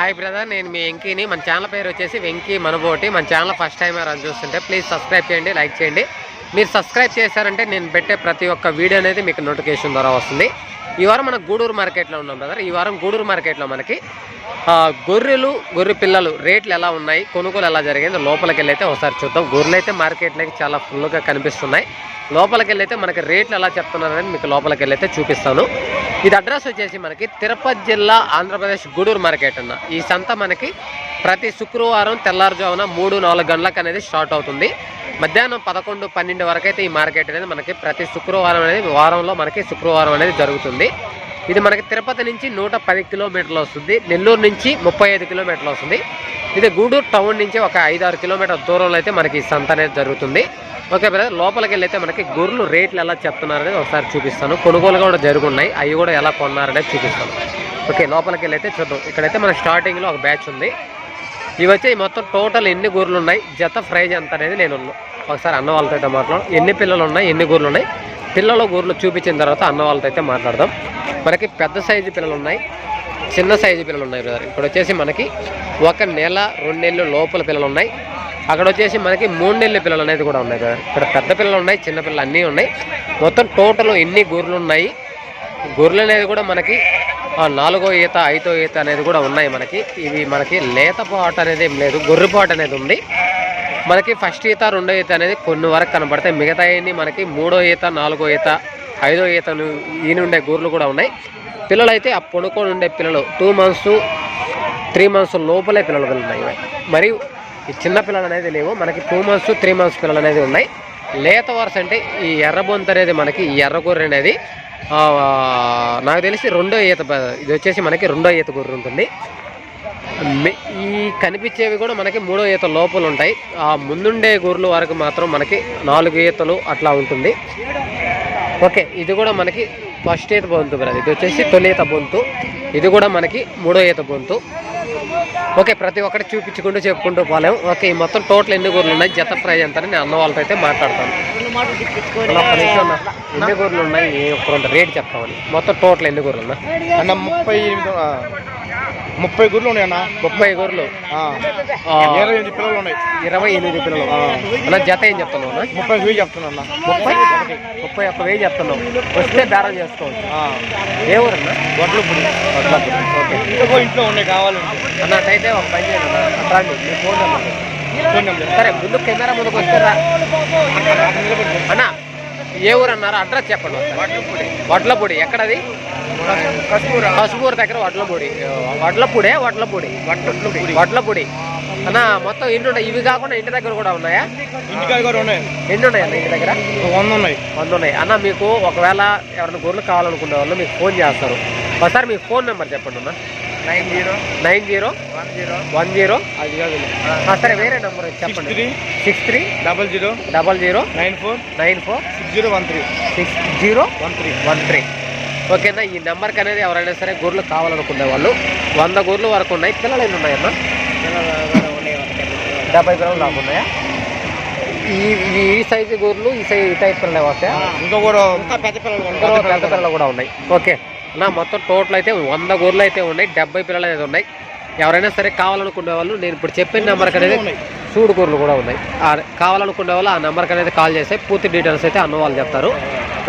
Hi brother నేను మీ వెంకీని. మన channel పేరు వచ్చేసి వెంకీ మనబోటి. మన ఛానల్ ఫస్ట్ టైం అని చూస్తుంటే ప్లీజ్ సబ్స్క్రైబ్ చేయండి లైక్ చేయండి. మీరు సబ్స్క్రైబ్ చేశారంటే నేను పెట్టే ప్రతి ఒక్క వీడియో అనేది మీకు నోటిఫికేషన్ ద్వారా వస్తుంది. ఈ వారం మనం గూడూరు మార్కెట్లో ఉన్నాం బ్రదర్. ఈ వారం గూడూరు మార్కెట్లో మనకి గొర్రెలు గొర్రె పిల్లలు రేట్లు ఎలా ఉన్నాయి కొనుగోలు ఎలా జరిగింది లోపలికి వెళ్ళైతే ఒకసారి చూద్దాం. గొర్రెలు అయితే మార్కెట్లోకి చాలా ఫుల్గా కనిపిస్తున్నాయి. లోపలికి వెళ్ళైతే మనకి రేట్లు ఎలా చెప్తున్నారని మీకు లోపలికి వెళ్ళైతే చూపిస్తాను. ఇది అడ్రస్ వచ్చేసి మనకి తిరుపతి జిల్లా ఆంధ్రప్రదేశ్ గూడూరు మార్కెట్ అన్న. ఈ సంత మనకి ప్రతి శుక్రవారం తెల్లారుజామున మూడు నాలుగు గంటలకు అనేది స్టార్ట్ అవుతుంది. మధ్యాహ్నం పదకొండు పన్నెండు వరకు అయితే ఈ మార్కెట్ అనేది మనకి ప్రతి శుక్రవారం అనేది వారంలో మనకి శుక్రవారం అనేది జరుగుతుంది. ఇది మనకి తిరుపతి నుంచి నూట పది కిలోమీటర్లు వస్తుంది. నెల్లూరు నుంచి ముప్పై ఐదు కిలోమీటర్లు వస్తుంది. ఇది గూడూరు టౌన్ నుంచి ఒక ఐదు ఆరు కిలోమీటర్ల దూరంలో అయితే మనకి ఈ సంత అనేది జరుగుతుంది. ఓకే బ్రదర్ లోపలికి వెళ్ళైతే మనకి గొర్రెలు రేట్లు ఎలా చెప్తున్నారు అనేది ఒకసారి చూపిస్తాను. కొనుగోలు కూడా జరుగున్నాయి. అవి కూడా ఎలా కొన్నారనేది చూపిస్తాను. ఓకే లోపలికి వెళ్ళి అయితే చూద్దాం. ఇక్కడైతే మన స్టార్టింగ్లో ఒక బ్యాచ్ ఉంది. ఇవి వచ్చి మొత్తం టోటల్ ఎన్ని గూర్లు ఉన్నాయి? జత ప్రైజ్ ఎంత అనేది నేను ఒకసారి అన్న వాళ్ళతో అయితే మాట్లాడు ఎన్ని పిల్లలు ఉన్నాయి? ఎన్ని గూర్లు ఉన్నాయి? పిల్లల గూర్లు చూపించిన తర్వాత అన్న వాళ్ళతో అయితే మాట్లాడదాం. మనకి పెద్ద సైజు పిల్లలు ఉన్నాయి చిన్న సైజు పిల్లలు ఉన్నాయి బ్రదర్. ఇక్కడ వచ్చేసి మనకి ఒక నెల రెండు నెలలు లోపల పిల్లలు ఉన్నాయి అక్కడ వచ్చేసి మనకి మూడు నెలల పిల్లలు అనేది కూడా ఉన్నాయి బ్రదర్. ఇక్కడ పెద్ద పిల్లలు ఉన్నాయి చిన్న పిల్లలు అన్నీ ఉన్నాయి. మొత్తం టోటల్ ఎన్ని గొర్రెలు ఉన్నాయి? గొర్రెలు అనేది కూడా మనకి ఆ, నాలుగో ఈత ఐదో ఈత అనేది కూడా ఉన్నాయి మనకి. ఇవి మనకి లేత పాట అనేది ఏం లేదు గొర్రె పాట అనేది ఉంది. మనకి ఫస్ట్ ఈత రెండో ఈత అనేది కొన్ని వరకు కనబడతాయి. మిగతా మనకి మూడో ఈత నాలుగో ఈత ఐదో ఈతను ఈయన ఉండే గొర్రెలు కూడా ఉన్నాయి. పిల్లలు అయితే ఆ పొనుకొని ఉండే పిల్లలు టూ మంత్స్ త్రీ మంత్స్ లోపలే పిల్లలు ఉన్నాయి. మరియు ఈ చిన్న పిల్లలు అనేది లేవు. మనకి టూ మంత్స్ త్రీ మంత్స్ పిల్లలు అనేది ఉన్నాయి. లేత వరుస అంటే ఈ ఎర్రబొంత అనేది మనకి ఈ ఎర్ర గొర్రె అనేది నాకు తెలిసి రెండో ఈత ఇది వచ్చేసి మనకి రెండో ఈత గొర్రె ఉంటుంది. ఈ కనిపించేవి కూడా మనకి మూడో ఈత లోపల ఉంటాయి. ఆ ముందుండే గొర్రెల వరకు మాత్రం మనకి నాలుగు ఈతలు అట్లా ఉంటుంది. ఓకే ఇది కూడా మనకి ఫస్ట్ ఈత బొంతు బ్రదర్. ఇది వచ్చేసి తొలి ఈత బొంతు. ఇది కూడా మనకి మూడో ఈత బొంతు. ఓకే ప్రతి ఒక్కటి చూపించుకుంటూ చెప్పుకుంటూ పోలేం. ఓకే ఈ మొత్తం టోటల్ ఎన్ని గూర్లు ఉన్నాయి? జత ప్రైజ్ ఎంత అని నేను అన్న వాళ్ళతో అయితే మాట్లాడతాను. ఎన్ని గూర్లు ఉన్నాయి? ఏ రెండు రేట్ చెప్తామని. మొత్తం టోటల్ ఎన్ని గూర్లు ఉన్నాయి? అన్న ముప్పై ముప్పై గుర్లు ఉన్నాయి అన్న. ముప్పై గూర్లు ఇరవై ఎనిమిది పిల్లలు ఉన్నాయి. ఇరవై ఎనిమిది పిల్లలు. అన్న జత ఏం చెప్తున్నావు అన్న? ముప్పై వేలు చెప్తున్నా అన్న. ముప్పై ముప్పై ఒక్క వెయ్యి చెప్తున్నావు. వస్తే బేరం చేసుకోవచ్చు ఏ ఊరన్నా వడ్లు పొడి వడ్లపూడి. ఓకే. ఇంట్లో ఉన్నాయి కావాలి అన్నట్టయితే ఒక పని చేయండి అన్న. అట్లా రండి. మీ ఫోన్ నెంబర్. Phone number. సరే ముందు కెమెరా ముందుకు వస్తారా అన్న ఏ ఊరు అన్నారు అడ్రస్ చెప్పండి. వడ్లపూడి. ఎక్కడది? కస్తూరా పసుపూరు దగ్గర వడ్లపూడి. వడ్లపూడే వడ్లపూడి. వడ్లపూడి. వడ్లపూడి. అన్న మొత్తం ఎన్ని ఉన్నాయి ఇవి కాకుండా ఇంటి దగ్గర కూడా ఉన్నాయా. ఎన్ని ఉన్నాయి అన్న ఇంటి దగ్గర? వంద ఉన్నాయి. వంద ఉన్నాయి. అన్న మీకు ఒకవేళ ఎవరైనా గొర్రెలు కావాలనుకునే వాళ్ళు మీకు ఫోన్ చేస్తారు. ఒకసారి మీ ఫోన్ నెంబర్ చెప్పండి అన్న. Nine zero. Nine zero. One zero. One zero. అది కాదు సరే వేరే నెంబర్ చెప్పండి. Three. Six three. Double zero. Double zero. Nine four. Nine four. Six zero one three. Six zero. One three. One three. ఓకేనా ఈ నెంబర్కి అనేది ఎవరైనా సరే గొర్రెలు కావాలనుకునే వాళ్ళు వంద గొర్రెలు వరకు ఉన్నాయి పిల్లలు ఎన్ని ఉన్నాయమ్మా? డెబ్బై పిల్లలు దాకా ఉన్నాయా? ఈ ఈ సైజు గొర్రెలు ఈ సైజు ఈ టైప్ పిల్లలు వస్తాయా ఇంకా కూడా పెద్ద పిల్లలు పెద్ద పిల్లలు కూడా ఉన్నాయి. ఓకే. నా మొత్తం టోటల్ అయితే వంద గొర్రెలు అయితే ఉన్నాయి డెబ్బై పిల్లలు అయితే ఉన్నాయి. ఎవరైనా సరే కావాలనుకునే వాళ్ళు నేను ఇప్పుడు చెప్పిన నెంబర్కి అనేది. సూడు గొర్రెలు కూడా ఉన్నాయి. ఆ కావాలనుకునే వాళ్ళు ఆ నెంబర్కి అనేది కాల్ చేస్తే పూర్తి డీటెయిల్స్ అయితే అన్న వాళ్ళు చెప్తారు.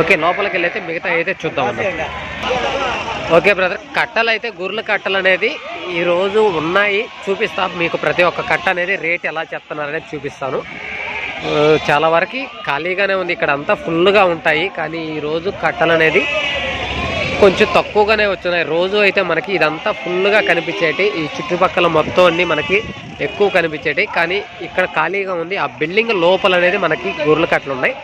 ఓకే లోపలికి వెళ్ళి అయితే మిగతా అయితే చూద్దాం అన్న. ఓకే బ్రదర్ కట్టలు అయితే గుర్రెల కట్టలు అనేది ఈ రోజు ఉన్నాయి. చూపిస్తా మీకు ప్రతి ఒక్క కట్ట అనేది రేట్ ఎలా చెప్తున్నారు అనేది చూపిస్తాను. చాలా వరకు ఖాళీగానే ఉంది. ఇక్కడ అంతా ఫుల్గా ఉంటాయి. కానీ ఈ రోజు కట్టలు అనేది కొంచెం తక్కువగానే వచ్చినాయి. రోజు అయితే మనకి ఇదంతా ఫుల్గా కనిపించేటి. ఈ చుట్టుపక్కల మొత్తం అన్ని మనకి ఎక్కువ కనిపించేటి. కానీ ఇక్కడ ఖాళీగా ఉంది. ఆ బిల్డింగ్ లోపల అనేది మనకి గొర్రెలు కట్టలు ఉన్నాయి.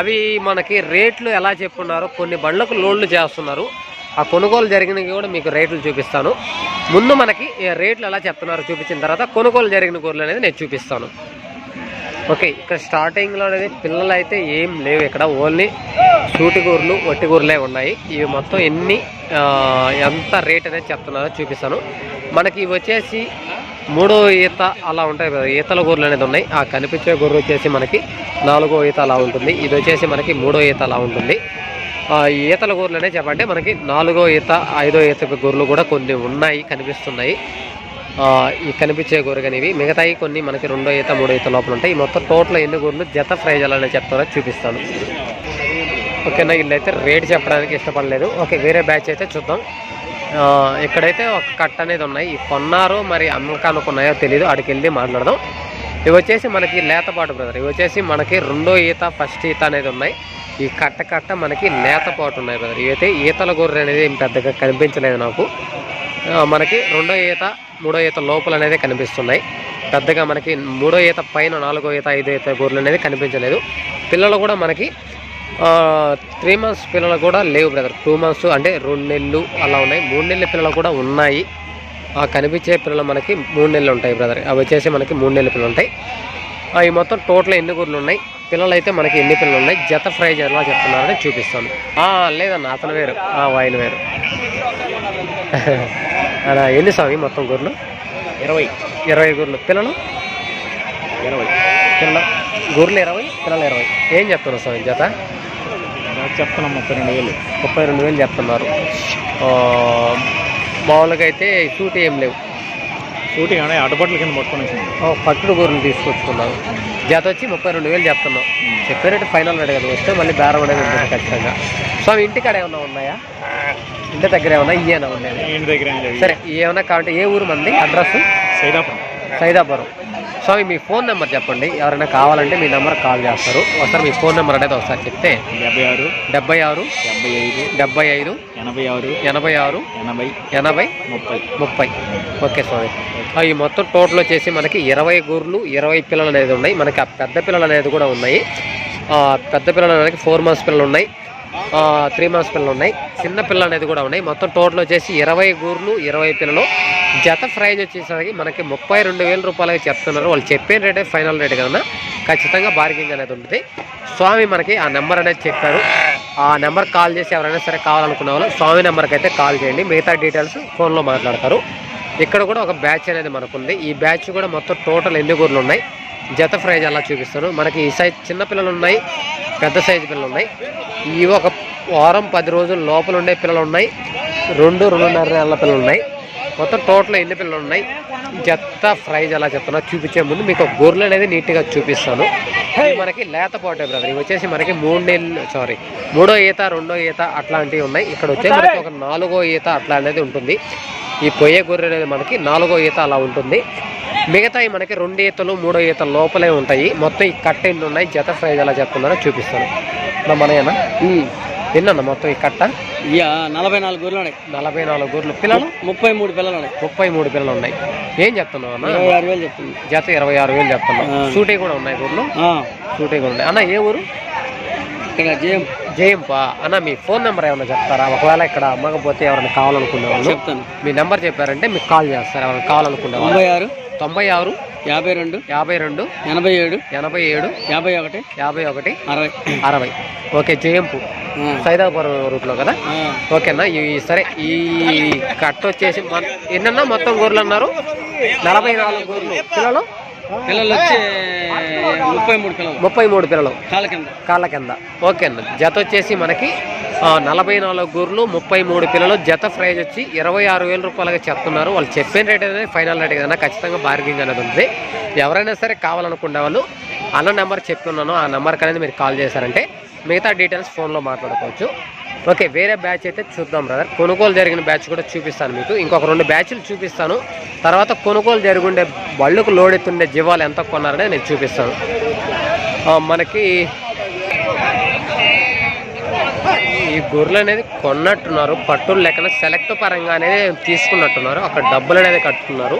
అవి మనకి రేట్లు ఎలా చెప్పున్నారో కొన్ని బండ్లకు లోడ్లు చేస్తున్నారు. ఆ కొనుగోలు జరిగినవి కూడా మీకు రేట్లు చూపిస్తాను. ముందు మనకి రేట్లు ఎలా చెప్తున్నారో చూపించిన తర్వాత కొనుగోలు జరిగిన గొర్రెలు అనేది నేను చూపిస్తాను. ఓకే ఇక్కడ స్టార్టింగ్లో అనేది పిల్లలు అయితే ఏం లేవు ఇక్కడ. ఓన్లీ సూటి గూర్లు వట్టి ఉన్నాయి. ఇవి మొత్తం ఎన్ని ఎంత రేట్ అనేది చెప్తున్నారో చూపిస్తాను. మనకి ఇవి వచ్చేసి మూడో ఈత అలా ఉంటాయి కదా ఈతల గొర్రెలు అనేది ఉన్నాయి. ఆ కనిపించే గొర్రె వచ్చేసి మనకి నాలుగో ఈత అలా ఉంటుంది. ఇది వచ్చేసి మనకి మూడో ఈత అలా ఉంటుంది. ఆ, ఈ ఈతల గొర్రెలు అనేది చెప్పంటే మనకి నాలుగో ఈత ఐదో ఈత గొర్రెలు కూడా కొన్ని ఉన్నాయి కనిపిస్తున్నాయి. ఈ కనిపించే గొర్రె మిగతాయి కొన్ని మనకి రెండో ఈత మూడో ఈత లోపల ఉంటాయి. ఈ మొత్తం టోటల్ ఎన్ని గొర్రెలు జత ఫ్రైజాలని చెప్తారో చూపిస్తాను. ఓకేనా? వీళ్ళైతే రేట్ చెప్పడానికి ఇష్టపడలేదు. ఓకే వేరే బ్యాచ్ అయితే చూద్దాం. ఇక్కడైతే ఒక కట్ట అనేది ఉన్నాయి. ఈ కొన్నారు మరి అమ్మకానికి ఉన్నాయో తెలియదు అక్కడికి వెళ్ళి మాట్లాడదాం. ఇవి వచ్చేసి మనకి లేతపాటు బ్రదర్ ఇవి వచ్చేసి మనకి రెండో ఈత ఫస్ట్ ఈత అనేది ఉన్నాయి. ఈ కట్ట కట్ట మనకి లేతపాటు ఉన్నాయి బ్రదర్ ఇవైతే ఈతల గొర్రె అనేది ఏం పెద్దగా కనిపించలేదు నాకు. మనకి రెండో ఈత మూడో ఈత లోపల అనేది కనిపిస్తున్నాయి. పెద్దగా మనకి మూడో ఈత పైన నాలుగో ఈత ఐదో ఈత గొర్రెలు అనేది కనిపించలేదు. పిల్లలు కూడా మనకి త్రీ మంత్స్ పిల్లలు కూడా లేవు బ్రదర్ టూ మంత్స్ అంటే రెండు నెలలు అలా ఉన్నాయి. మూడు నెలల పిల్లలు కూడా ఉన్నాయి. ఆ కనిపించే పిల్లలు మనకి మూడు నెలలు ఉంటాయి బ్రదర్ అవి వచ్చేసి మనకి మూడు నెలల పిల్లలు ఉంటాయి. అవి మొత్తం టోటల్ ఎన్ని గుర్లు ఉన్నాయి? పిల్లలు అయితే మనకి ఎన్ని పిల్లలు ఉన్నాయి? జత ఫ్రై ఎలా చెప్తున్నారని చూపిస్తాను. లేదన్న అతను వేరు. ఆ, ఆయన వేరు. అలా ఎన్ని స్వామి మొత్తం గుర్లు ఇరవై. ఇరవై గుర్లు పిల్లలు? ఇరవై. పిల్లల. గుర్లు ఇరవై పిల్లలు ఇరవై. ఏం చెప్తున్నారు స్వామి జత? చెప్తున్నాం ముప్పై రెండు వేలు. ముప్పై రెండు వేలు చెప్తున్నారు. మామూలుగా అయితే షూట్ ఏం లేవు. షూటింగ్ అనే అడ్డపట్ల కింద పట్టుకొని పట్టుడు గొర్రెలు తీసుకొచ్చుకున్నావు జత వచ్చి ముప్పై రెండు వేలు చెప్తున్నావు చెప్పినట్టు ఫైనల్ రేట్ కదా వస్తే మళ్ళీ బేరం అనేది ఉంటుంది ఖచ్చితంగా. స్వామి ఇంటికాడ ఏమన్నా ఉన్నాయా? ఇంటి దగ్గర ఏమన్నా ఇయ్యేనా ఉండేది? ఇంటి దగ్గర ఏం లేదు. సరే ఏమన్నా కావాలంటే ఏ ఊరు మంది? అడ్రస్? సైదాపురం. సైదాపురం. స్వామి మీ ఫోన్ నెంబర్ చెప్పండి. ఎవరైనా కావాలంటే మీ నెంబర్ కాల్ చేస్తారు. ఒకసారి మీ ఫోన్ నెంబర్ అనేది ఒకసారి చెప్తే డెబ్బై ఆరు డెబ్బై ఆరు డెబ్బై ఐదు డెబ్బై ఐదు ఎనభై ఆరు ఎనభై ఆరు ఎనభై ఎనభై ముప్పై. ముప్పై. ఓకే స్వామి. ఈ మొత్తం టోటల్ వచ్చేసి మనకి ఇరవై గూర్లు ఇరవై పిల్లలు అనేది ఉన్నాయి. మనకి ఆ పెద్ద పిల్లలు అనేది కూడా ఉన్నాయి. పెద్ద పిల్లలు అనేది ఫోర్ మంత్స్ పిల్లలు ఉన్నాయి. త్రీ మంత్స్ పిల్లలు ఉన్నాయి. చిన్న పిల్లలు అనేది కూడా ఉన్నాయి. మొత్తం టోటల్ వచ్చేసి ఇరవై గూర్లు ఇరవై పిల్లలు. జత ప్రైజ్ వచ్చేసరికి మనకి ముప్పై రెండు వేల రూపాయలకి చెప్తున్నారు. వాళ్ళు చెప్పే రేటే ఫైనల్ రేట్ కన్నా ఖచ్చితంగా బార్గింగ్ అనేది ఉంటుంది. స్వామి మనకి ఆ నెంబర్ అనేది చెప్పారు. ఆ నెంబర్ కాల్ చేసి ఎవరైనా సరే కావాలనుకున్న వాళ్ళు స్వామి నెంబర్కి అయితే కాల్ చేయండి. మిగతా డీటెయిల్స్ ఫోన్లో మాట్లాడతారు. ఇక్కడ కూడా ఒక బ్యాచ్ అనేది మనకు ఉంది ఈ బ్యాచ్ కూడా మొత్తం టోటల్ ఎన్ని గూర్లు ఉన్నాయి? జత ప్రైజ్ అలా చూపిస్తాను మనకి ఈ సైజ్ చిన్న పిల్లలు ఉన్నాయి పెద్ద సైజు పిల్లలు ఉన్నాయి. ఈ ఒక వారం పది రోజుల లోపల ఉండే పిల్లలు ఉన్నాయి రెండు రెండున్నర నెలల పిల్లలు ఉన్నాయి మొత్తం టోటల్ ఎన్ని పిల్లలు ఉన్నాయి జత్త ప్రైజ్ అలా చెప్తున్నా చూపించే ముందు మీకు గొర్రెలు అనేది నీట్గా చూపిస్తాను. మనకి లేత పోటే బ్రదర్ ఇవి వచ్చేసి మనకి మూడు నెలలు సారీ మూడో ఈత రెండో ఈత అట్లాంటివి ఉన్నాయి. ఇక్కడ వచ్చే మనకి ఒక నాలుగో ఈత అట్లా అనేది ఉంటుంది. ఈ పొయ్యే గొర్రె అనేది మనకి నాలుగో ఈత అలా ఉంటుంది. మిగతాయి మనకి రెండు ఈతలు మూడో ఈత లోపలే ఉంటాయి. మొత్తం ఈ కట్ట ఎన్ని ఉన్నాయి? జత ప్రైజ్ ఎలా చెప్తున్నారో చూపిస్తాను. నా మనయేనా? ఎన్నన్నా మొత్తం ఈ కట్ట? నలభై నాలుగు గొర్రెలు ఉన్నాయి నలభై నాలుగు గొర్రెలు. పిల్లలు? ముప్పై మూడు పిల్లలు ఉన్నాయి ముప్పై మూడు పిల్లలు ఉన్నాయి ఏం చెప్తున్నావు అన్న? ఇరవై ఆరు వేలు చెప్తుంది. జత ఇరవై ఆరు వేలు చెప్తున్నావు. షూటీ కూడా ఉన్నాయి గొర్రెలు? షూటీ కూడా ఉన్నాయి. అన్న ఏ ఊరు? ఇక్కడ జేఎం. జయంపా అన్న మీ ఫోన్ నెంబర్ ఏమైనా చెప్తారా? ఒకవేళ ఇక్కడ అమ్మకపోతే ఎవరైనా కావాలనుకునే వాళ్ళు చెప్తాను. మీ నెంబర్ చెప్పారంటే మీకు కాల్ చేస్తారు. ఎవరైనా కావాలనుకునే వాళ్ళు. తొంభై ఆరు యాభై రెండు యాభై రెండు ఎనభై ఏడు ఎనభై ఏడు యాభై ఒకటి యాభై ఒకటి అరవై. అరవై. ఓకే జయంపు సైదాపురం రూట్లో కదా? ఓకేనా ఈ సరే ఈ కట్ట వచ్చేసి ఎన్నన్నా మొత్తం గొర్రెలు అన్నారు? నలభై నాలుగు గొర్రెలు పిల్లలు? పిల్లలు వచ్చి ముప్పై మూడు పిల్లలు. ముప్పై మూడు పిల్లలు. కాళ్ళ కింద. కాళ్ళ కింద. ఓకే అన్న జత వచ్చేసి మనకి నలభై నాలుగు గూర్లు ముప్పై మూడు పిల్లలు జత ప్రైజ్ వచ్చి ఇరవై ఆరు వేల రూపాయలుగా చెప్తున్నారు. వాళ్ళు చెప్పిన రేట్ అనేది ఫైనల్ రేట్ కదా ఖచ్చితంగా బార్గింగ్ అనేది ఉంది. ఎవరైనా సరే కావాలనుకునే వాళ్ళు అన్న నెంబర్ చెప్తున్నాను. ఆ నెంబర్కి అనేది మీరు కాల్ చేశారంటే మిగతా డీటెయిల్స్ ఫోన్లో మాట్లాడుకోవచ్చు. ఓకే వేరే బ్యాచ్ అయితే చూద్దాం బ్రదర్ కొనుగోలు జరిగిన బ్యాచ్ కూడా చూపిస్తాను మీకు. ఇంకొక రెండు బ్యాచ్లు చూపిస్తాను. తర్వాత కొనుగోలు జరుగుండే బళ్ళకు లోడ్ ఎత్తుండే జీవాలు ఎంత కొన్నారనే నేను చూపిస్తాను. మనకి ఈ గొర్రెలు అనేది కొన్నట్టున్నారు. పట్టులు లెక్కన సెలెక్ట్ పరంగా అనేది తీసుకున్నట్టున్నారు. అక్కడ డబ్బులు అనేది కట్టుకున్నారు.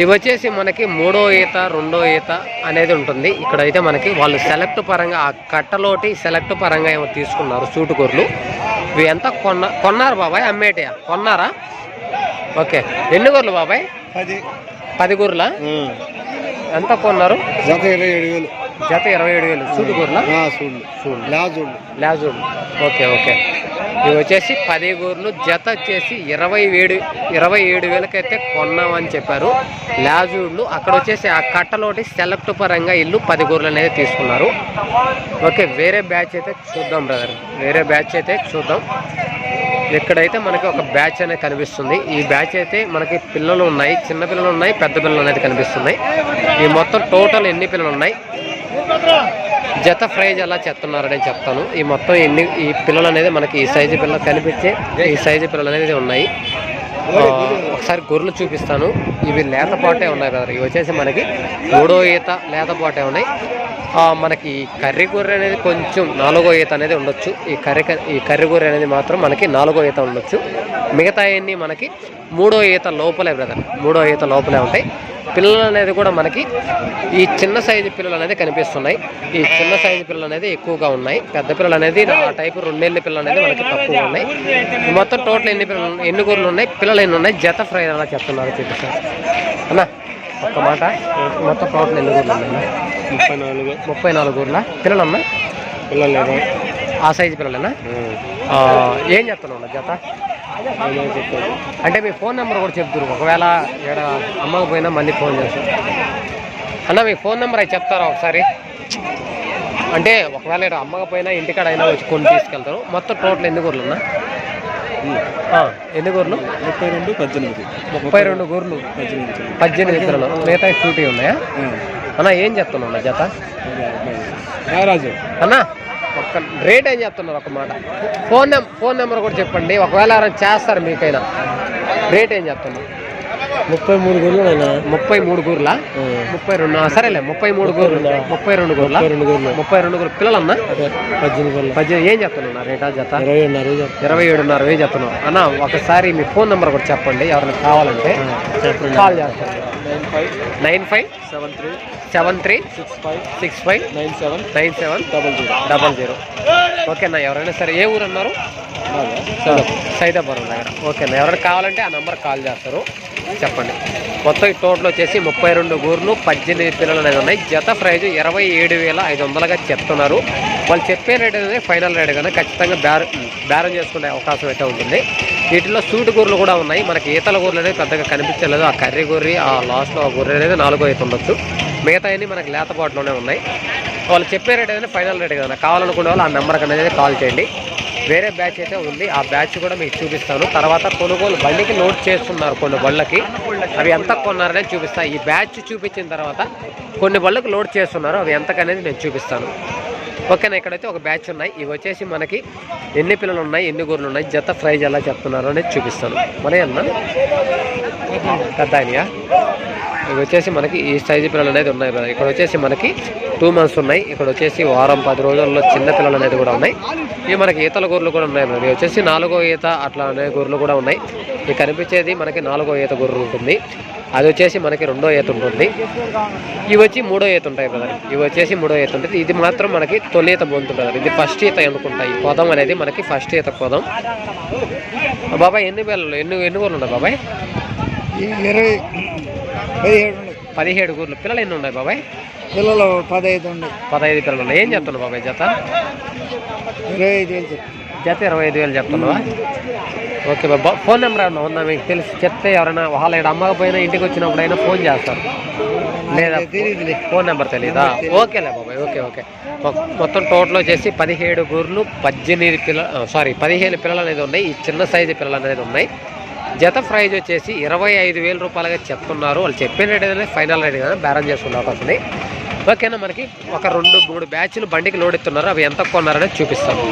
ఇవి వచ్చేసి మనకి మూడో ఈత రెండో ఈత అనేది ఉంటుంది. ఇక్కడైతే మనకి వాళ్ళు సెలెక్ట్ పరంగా ఆ కట్టలోటి సెలెక్ట్ పరంగా ఏమో తీసుకున్నారు సూటు గొర్రెలు. ఇవి ఎంత కొన్న కొన్నారు బాబాయ్? అమ్మేటియా? కొన్నారా? ఓకే. ఎన్ని గొర్రెలు బాబాయ్? పది. పది గొర్రెలా? ఎంత కొన్నారు? ఇరవై ఏడు వేలు. జత ఇరవై ఏడు వేలు. సూటు గొర్రెలా చూడు చూడు లా చూడు లాజూడ్ ఓకే ఓకే. ఇవి వచ్చేసి పది గూర్లు జత వచ్చేసి ఇరవై ఏడు ఇరవై ఏడు వేలకైతే కొన్నామని చెప్పారు. లాజూడ్లు అక్కడ వచ్చేసి ఆ కట్టలోటి సెలెక్ట్ పరంగా ఇల్లు పది గూర్లు అనేది తీసుకున్నారు. ఓకే వేరే బ్యాచ్ అయితే చూద్దాం బ్రదర్. వేరే బ్యాచ్ అయితే చూద్దాం. ఇక్కడైతే మనకి ఒక బ్యాచ్ అనేది కనిపిస్తుంది. ఈ బ్యాచ్ అయితే మనకి పిల్లలు ఉన్నాయి చిన్న పిల్లలు ఉన్నాయి పెద్ద పిల్లలు అనేది కనిపిస్తున్నాయి. ఈ మొత్తం టోటల్ ఎన్ని పిల్లలు ఉన్నాయి? జత ప్రైజ్ ఎలా చెప్తున్నారని చెప్తాను. ఈ మొత్తం ఎన్ని ఈ పిల్లలు అనేది మనకి ఈ సైజు పిల్లలు కనిపించే ఈ సైజు పిల్లలు అనేది ఉన్నాయి. ఒకసారి గొర్రెలు చూపిస్తాను. ఇవి లేతపాటే ఉన్నాయి కదా ఇవి వచ్చేసి మనకి మూడో ఈత లేతపాటే ఉన్నాయి. మనకి ఈ కర్రీ గొర్రె అనేది కొంచెం నాలుగో ఈత అనేది ఉండొచ్చు. ఈ కర్రీ ఈ కర్రీ గొర్రె అనేది మాత్రం మనకి నాలుగో ఈత ఉండొచ్చు. మిగతా అన్ని మనకి మూడో ఈత లోపలే బ్రదర్. మూడో ఈత లోపలే ఉంటాయి. పిల్లలు అనేది కూడా మనకి ఈ చిన్న సైజు పిల్లలు అనేది కనిపిస్తున్నాయి. ఈ చిన్న సైజు పిల్లలు అనేది ఎక్కువగా ఉన్నాయి. పెద్ద పిల్లలు అనేది ఆ టైపు రెండేళ్ళ పిల్లలు అనేది మనకి తక్కువ ఉన్నాయి. మొత్తం టోటల్ ఎన్ని పిల్లలు ఉన్నాయి- ఎన్ని కూరలు ఉన్నాయి? పిల్లలు ఎన్ని ఉన్నాయి? జత ఫ్రై అలా చెప్తున్నారు చూపిస్తారు అన్న ఒక్క మాట. మొత్తం టోటల్ ఎన్ని కూరలు ఉన్నాయి? ముప్పై నాలుగు. ముప్పై నాలుగు కూరలా పిల్లలు అన్న పిల్లలు లేదా ఆ సైజు పిల్లలేనా? ఏం చెప్తున్నావు జత? అంటే మీ ఫోన్ నెంబర్ కూడా చెప్తున్నారు ఒకవేళ ఇక్కడ అమ్మకపోయినా మళ్ళీ ఫోన్ చేస్తారు అన్న మీ ఫోన్ నెంబర్ అవి చెప్తారా ఒకసారి? అంటే ఒకవేళ ఇక్కడ అమ్మకపోయినా ఇంటికాడ అయినా వచ్చి కొని తీసుకెళ్తారు. మొత్తం టోటల్ ఎన్ని ఆ, ఎన్ని గూర్లు ముప్పై రెండు పద్దెనిమిది. ముప్పై రెండు గూర్లు పద్దెనిమిది పిల్లలు మిగతా షూటీ ఉన్నాయా? అన్న ఏం చెప్తున్నావు జత? మహారాజు అన్న ఒక్క రేట్ ఏం చెప్తున్నారు ఒక మాట. ఫోన్ నెంబర్ ఫోన్ నెంబర్ కూడా చెప్పండి. ఒకవేళ ఎవరైనా చేస్తారు మీకైనా? రేట్ ఏం చెప్తున్నారు ముప్పై మూడు అయినా ముప్పై మూడు గూర్ల ముప్పై రెండు సరేలే. ముప్పై మూడు గూర్లు ముప్పై రెండు గూర్ల రెండు గొర్రెలు. ముప్పై రెండు గూర్లు పిల్లలన్నా? పద్దెనిమిది గొర్రెలు. పద్దెనిమిది ఏం చెప్తున్నా రేటా జత? ఇరవై ఉన్నారు ఇరవై ఏడున్నర వేలు చెప్తున్నావు అన్న ఒకసారి మీ ఫోన్ నెంబర్ కూడా చెప్పండి. ఎవరైనా కావాలంటే కాల్ చేస్తాను. Nine five nine five. Seven three. Seven three six five six five nine seven nine seven double zero. Double zero. ఓకేనా ఎవరైనా సరే ఏ ఊరు అన్నారు? సైదాపురం. దగ్గర. ఓకేనా ఎవరైనా కావాలంటే ఆ నెంబర్ కాల్ చేస్తారు. చెప్పండి. మొత్తం ఈ టోటల్ వచ్చేసి ముప్పై రెండు గూర్లు పద్దెనిమిది పిల్లలు అనేది ఉన్నాయి. జత ప్రైజ్ ఇరవై ఏడు వేల ఐదు వందలుగా చెప్తున్నారు. వాళ్ళు చెప్పే రేట్ అనేది ఫైనల్ రేట్ కానీ ఖచ్చితంగా బేరం బేరం చేసుకునే అవకాశం అయితే ఉంటుంది. వీటిలో సూట్ గూర్లు కూడా ఉన్నాయి. మనకి ఈతల గూర్లు అనేది పెద్దగా కనిపించలేదు. ఆ కర్రీ గొర్రె ఆ లాస్ట్లో ఆ గొర్రె అనేది నాలుగో అయితే ఉండొచ్చు. మిగతా అన్నీ మనకి లేతపాటులోనే ఉన్నాయి. వాళ్ళు చెప్పే రేట్ ఏదైనా ఫైనల్ రేట్ కదా కావాలనుకునే వాళ్ళు ఆ నెంబర్కి అనేది కాల్ చేయండి. వేరే బ్యాచ్ అయితే ఉంది. ఆ బ్యాచ్ కూడా మీకు చూపిస్తాను. తర్వాత కొనుగోలు బండికి లోడ్ చేస్తున్నారు కొన్ని బళ్ళకి. అవి ఎంత కొన్నారనేది చూపిస్తాను ఈ బ్యాచ్ చూపించిన తర్వాత కొన్ని బళ్ళకి లోడ్ చేస్తున్నారు. అవి ఎంతకనేది నేను చూపిస్తాను. ఓకేనా? ఇక్కడైతే ఒక బ్యాచ్ ఉన్నాయి. ఇవి వచ్చేసి మనకి ఎన్ని పిల్లలు ఉన్నాయి ఎన్ని గొర్రెలు ఉన్నాయి జత ప్రైజ్ ఎలా చెప్తున్నారు అనేది చూపిస్తాను. మన అన్న పెద్ద ఆయనయా? ఇవి వచ్చేసి మనకి ఈ సైజు పిల్లలు అనేది ఉన్నాయి బ్రదర్ ఇక్కడ వచ్చేసి మనకి టూ మంత్స్ ఉన్నాయి. ఇక్కడ వచ్చేసి వారం పది రోజుల్లో చిన్న పిల్లలు అనేది కూడా ఉన్నాయి. ఇవి మనకి ఈతల గొర్రెలు కూడా ఉన్నాయి బ్రదర్ ఇవి వచ్చేసి నాలుగో ఈత అట్లా అనే గొర్రెలు కూడా ఉన్నాయి. ఇవి కనిపించేది మనకి నాలుగో ఈత గొర్రెలు ఉంటుంది. అది వచ్చేసి మనకి రెండో ఈత ఉంటుంది. ఇవి వచ్చి మూడో ఈత ఉంటాయి బ్రదర్ ఇవి వచ్చేసి మూడో ఈత ఉంటుంది. ఇది మాత్రం మనకి తొలి ఈత పొందుతుంది బ్రదర్ ఇది ఫస్ట్ ఈత అనుకుంటా. ఈ పొదం అనేది మనకి ఫస్ట్ ఈత పొదం. బాబాయ్ ఎన్ని పిల్లలు? ఎన్ని ఎన్ని గొర్రెలు ఉన్నాయి బాబాయ్? ఇరవై పదిహేడు గూర్లు. పిల్లలు ఎన్ని ఉన్నాయి బాబాయ్? పిల్లలు పదహైదు ఉన్నాయి. పదహైదు పిల్లలు. ఏం చెప్తున్నావు బాబాయ్ జత? ఇరవై ఐదు వేలు జత ఇరవై ఐదు వేలు చెప్తున్నావా? ఓకే బాబా. ఫోన్ నెంబర్ ఏమన్నా ఉందా మీకు? తెలిసి చెప్తే ఎవరైనా వాళ్ళ ఇక్కడ అమ్మకపోయినా ఇంటికి వచ్చినప్పుడు అయినా ఫోన్ చేస్తారు. లేదా ఫోన్ నెంబర్ తెలీదా? ఓకేలే బాబాయ్ ఓకే ఓకే. మొత్తం టోటల్ వచ్చేసి పదిహేడు గూర్లు పద్దెనిమిది పిల్లలు సారీ పదిహేను పిల్లలు అనేది ఉన్నాయి. ఈ చిన్న సైజు పిల్లలు అనేది ఉన్నాయి. జత ప్రైజ్ వచ్చేసి ఇరవై ఐదు వేల రూపాయలుగా చెప్తున్నారు. వాళ్ళు చెప్పిన రేట్ అనేది ఫైనల్ రేట్ కానీ బేరం చేసుకున్న అవకాశం ఉంది. ఓకేనా మనకి? ఒక రెండు మూడు బ్యాచ్లు బండికి లోడ్ ఇస్తున్నారు. అవి ఎంత కొన్నారనేది చూపిస్తాను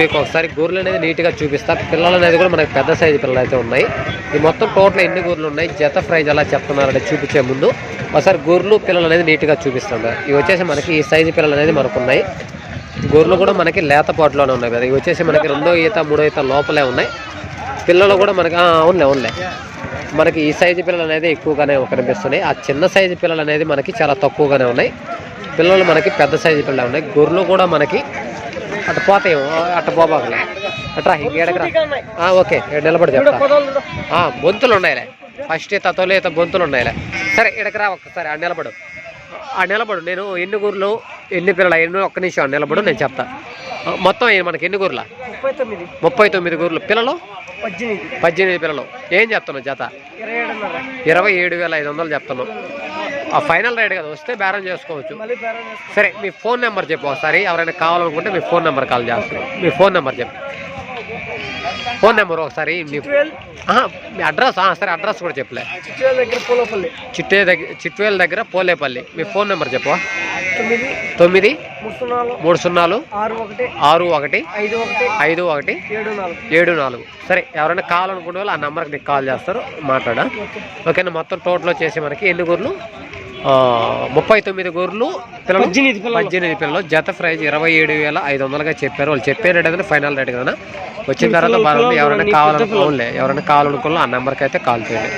మీకు ఒకసారి గూర్లు అనేది నీట్గా చూపిస్తా. పిల్లలు అనేది కూడా మనకి పెద్ద సైజు పిల్లలు అయితే ఉన్నాయి. ఈ మొత్తం టోటల్ ఎన్ని గూర్లు ఉన్నాయి? జత ప్రైజ్ ఎలా చెప్తున్నారని చూపించే ముందు ఒకసారి గూర్లు పిల్లలు అనేది నీట్గా చూపిస్తాను ఇవి వచ్చేసి మనకి ఈ సైజు పిల్లలు అనేది మనకు ఉన్నాయి గొర్రెలు కూడా మనకి లేతపాటులోనే ఉన్నాయి కదా. ఇవి వచ్చేసి మనకి రెండో ఈత మూడో ఈత లోపలే ఉన్నాయి. పిల్లలు కూడా మనకి అవునులే అవునులే మనకి ఈ సైజు పిల్లలు అనేది ఎక్కువగానే కనిపిస్తున్నాయి. ఆ చిన్న సైజు పిల్లలు అనేది మనకి చాలా తక్కువగానే ఉన్నాయి. పిల్లలు మనకి పెద్ద సైజు పిల్లలు ఉన్నాయి. గొర్రెలు కూడా మనకి అటు పోతాయి అటు పోబాకలే. అట్రా ఇంకేడకరా ఓకే నిలబడి చెప్తా. ఆ, బొంతులు ఉన్నాయిలే. ఫస్ట్ ఈత తొలి ఈత బొంతులు ఉన్నాయిలే. సరే ఇక్కడికి రా ఒక్కసారి ఆ నిలబడు. ఆ నిలబడు. నేను ఎన్ని గూర్లు ఎన్ని పిల్లలు ఎన్ని ఒక్క నిమిషం నిలబడు నేను చెప్తా. ఆ, మొత్తం మనకి ఎన్ని గూర్ల ముప్పై తొమ్మిది. ముప్పై తొమ్మిది గూర్లు పిల్లలు? పద్దెనిమిది పద్దెనిమిది పిల్లలు. ఏం చెప్తున్నావు జత? ఇరవై ఏడు వేల ఐదు వందలు చెప్తున్నావు. ఆ ఫైనల్ రేట్ కదా వస్తే బేరం చేసుకోవచ్చు. సరే మీ ఫోన్ నెంబర్ చెప్పు ఒకసారి. ఎవరైనా కావాలనుకుంటే మీ ఫోన్ నెంబర్ కాల్ చేస్తారు మీ ఫోన్ నెంబర్ చెప్పు. ఫోన్ నెంబర్ ఒకసారి మీ అడ్రస్ సరే అడ్రస్ కూడా చెప్పలే. చిట్యాల దగ్గర పూలపల్లి. చిట్టే దగ్గర చిట్వేల్ దగ్గర పోలేపల్లి. మీ ఫోన్ నెంబర్ చెప్పవా? తొమ్మిది. మూడు సున్నాలు. ఆరు ఒకటి. ఐదు ఒకటి. ఐదు ఒకటి. ఏడు నాలుగు. సరే ఎవరైనా కావాలనుకునే వాళ్ళు ఆ నెంబర్కి నీకు కాల్ చేస్తారు. మాట్లాడా? ఓకేనా? మొత్తం టోటల్ వచ్చేసి మనకి ఎన్ని గూర్లు? ఆ, ముప్పై తొమ్మిది గూర్లు పిల్లలు. పద్దెనిమిది పిల్లలు. పద్దెనిమిది పిల్లలు. జత ప్రైజ్ ఇరవై ఏడు వేల ఐదు వందలుగా చెప్పారు. వాళ్ళు చెప్పే రేట్ అయితే ఫైనల్ రేట్ కదా వచ్చిన తర్వాత బాగుంది ఎవరైనా కావాలనుకోలే ఎవరైనా కావాలనుకోవాలి ఆ నెంబర్కి అయితే కాల్ చేయండి.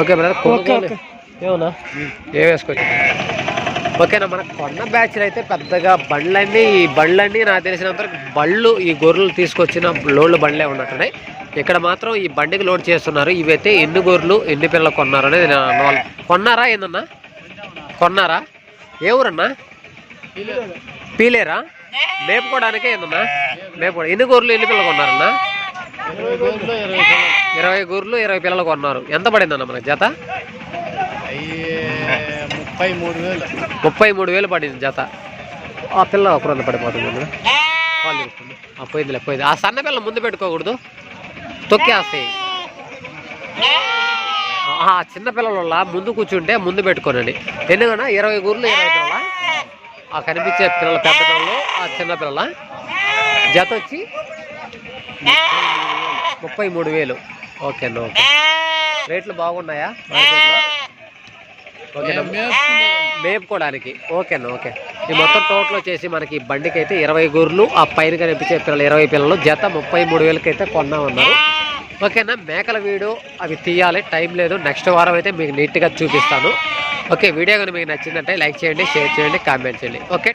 ఓకే బ్రదర్ ఏమన్నా? ఏ వేసుకోవచ్చు? ఓకేనా మన కొన్న బ్యాచ్లు అయితే పెద్దగా బండ్లన్నీ ఈ బండ్లన్నీ నాకు తెలిసినంత వరకు బళ్ళు ఈ గొర్రెలు తీసుకొచ్చిన లోడ్లు బండ్లే ఉన్నట్టున్నాయి. ఇక్కడ మాత్రం ఈ బండికి లోడ్ చేస్తున్నారు. ఇవైతే ఎన్ని గొర్రెలు ఎన్ని పిల్లలు కొన్నారు అనేది నేను కొన్నారా ఏందన్నా? కొన్నారా? ఏ ఊరన్నా? పీలేరా? మేపుకోవడానికే ఏందన్నా మేపుకో ఎన్ని గొర్రెలు ఎన్ని పిల్లలు కొన్నారన్నా? ఇరవై గొర్రెలు ఇరవై పిల్లలు కొన్నారు. ఎంత పడిందన్న మనకి జత? ముప్పై మూడు వేలు ముప్పై మూడు వేలు పడింది జత. ఆ పిల్ల ఒక పడిపోతుంది అన్న. ఆ పోయిందిలే పోయింది. ఆ సన్న పిల్ల ముందు పెట్టుకోకూడదు. తొక్కేస్తాయి ఆ చిన్న పిల్లల ముందు కూర్చుంటే ముందు పెట్టుకోనండి ఎందుకన్నా? ఇరవై గూర్లు ఇరవై పిల్లల? ఆ కనిపించే పిల్లల పెద్ద పిల్లలు ఆ చిన్న పిల్లల జత వచ్చి ముప్పై మూడు వేలు. ఓకే అన్న ఓకే. రేట్లు బాగున్నాయా మార్కెట్లో? ఓకేనా మేపుకోవడానికి. ఓకేనా ఓకే. ఈ మొత్తం టోటల్ వచ్చేసి మనకి బండికి అయితే ఇరవై గొర్రెలు ఆ పైన కనిపించే పిల్లలు ఇరవై పిల్లలు జత ముప్పై మూడు వేలకైతే కొన్నామన్నారు. ఓకేనా? మేకల వీడియో అవి తీయాలి. టైం లేదు. నెక్స్ట్ వారం అయితే మీకు నీట్గా చూపిస్తాను. ఓకే వీడియో కానీ మీకు నచ్చిందంటే లైక్ చేయండి షేర్ చేయండి కామెంట్ చేయండి. ఓకే?